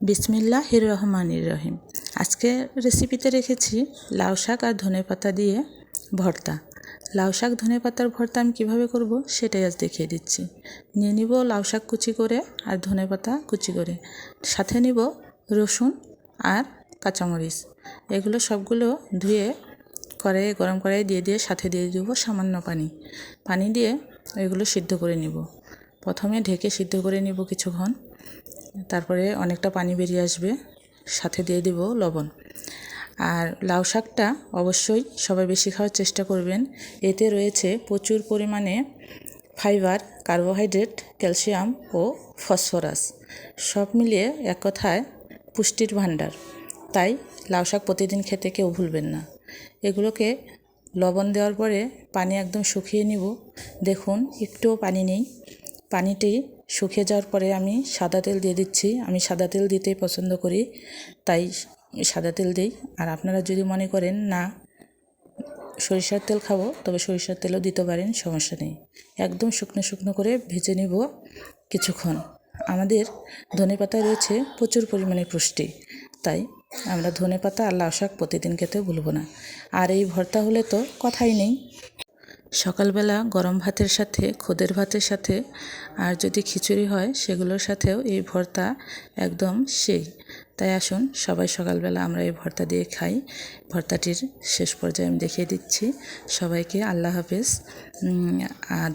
বিসমিল্লাহির রহমানির রহিম। আজকে রেসিপিতে রেখেছি লাউ শাক আর ধনে পাতা দিয়ে ভর্তা। লাউ শাক, ধনে পাতার ভর্তা আমি কীভাবে করব সেটাই আজ দেখিয়ে দিচ্ছি। নিয়ে নিব লাউ শাক কুচি করে আর ধনে পাতা কুচি করে। সাথে নিব রসুন আর কাঁচামরিচ। এগুলো সবগুলো ধুয়ে কড়াইয়ে, গরম কড়াই দিয়ে দিয়ে সাথে দিয়ে দেবো সামান্য পানি। পানি দিয়ে এগুলো সিদ্ধ করে নিব। প্রথমে ঢেকে সিদ্ধ করে নিব কিছুক্ষণ। তারপরে অনেকটা পানি বেরিয়ে আসবে, সাথে দিয়ে দিব লবণ। আর লাউ শাকটা অবশ্যই সবাই বেশি খাওয়ার চেষ্টা করবেন। এতে রয়েছে প্রচুর পরিমাণে ফাইবার, কার্বোহাইড্রেট, ক্যালসিয়াম ও ফসফরাস। সব মিলিয়ে এক কথায় পুষ্টির ভাণ্ডার। তাই লাউ শাক প্রতিদিন খেতে কেউ ভুলবেন না। এগুলোকে লবণ দেওয়ার পরে পানি একদম শুকিয়ে নিব। দেখুন, একটুও পানি নেই। পানিটি শুকিয়ে যাওয়ার পরে আমি সাদা তেল দিয়ে দিচ্ছি। আমি সাদা তেল দিতেই পছন্দ করি, তাই সাদা তেল দিই। আর আপনারা যদি মনে করেন, না, সরিষার তেল খাব, তবে সরিষার তেলও দিতে পারেন, সমস্যা নেই। একদম শুকনো শুকনো করে ভেজে নিব কিছুক্ষণ। আমাদের ধনে পাতায় রয়েছে প্রচুর পরিমাণে পুষ্টি, তাই আমরা ধনে পাতা আর লাউ শাক প্রতিদিন খেতে ভুলবো না। আর এই ভর্তা হলে তো কথাই নেই। সকালবেলা গরম ভাতের সাথে, খোদের ভাতের সাথে, আর যদি খিচুড়ি হয়, সেগুলোর সাথেও এই ভর্তা একদম সেই। তাই আসুন, সবাই সকালবেলা আমরা এই ভর্তা দিয়ে খাই। ভর্তাটির শেষ পর্যায়ে আমি দেখিয়ে দিচ্ছি। সবাইকে আল্লাহ হাফেজ।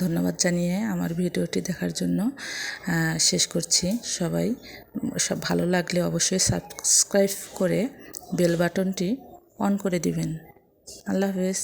ধন্যবাদ জানিয়ে আমার ভিডিওটি দেখার জন্য শেষ করছি। সবাই সব ভালো লাগলে অবশ্যই সাবস্ক্রাইব করে বেল বাটনটি অন করে দিবেন। আল্লাহ হাফেজ।